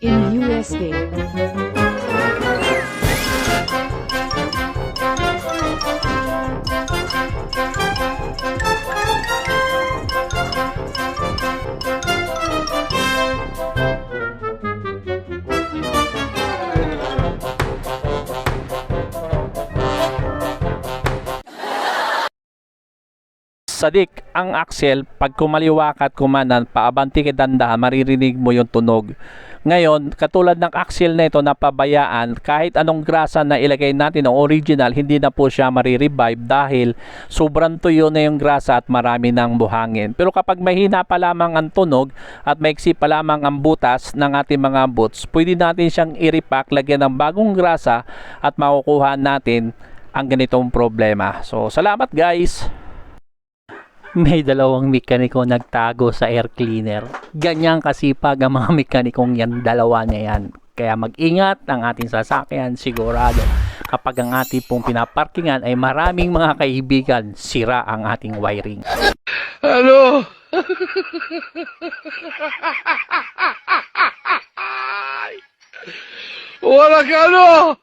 in USA. Sadik, ang axle, pag kumaliwa ka at kumanan, paabanti ka dandahan, maririnig mo yung tunog. Ngayon, katulad ng axle na ito na pabayaan, kahit anong grasa na ilagay natin ng original, hindi na po siya marirevive dahil sobrang tuyo na yung grasa at marami ng buhangin. Pero kapag mahina pa lamang ang tunog at maiksi pa lamang ang butas ng ating mga boots, pwede natin siyang i-repack, lagyan ng bagong grasa at makukuha natin ang ganitong problema. So, salamat guys! may dalawang mekaniko nagtago sa air cleaner. Ganyan kasipag ang mga mekanikong yan, dalawa niya yan. Kaya mag-ingat ang ating sasakyan, sigurado. Kapag ang ating pong pinaparkingan ay maraming mga kaibigan, sira ang ating wiring. Ano? Wala ka ano?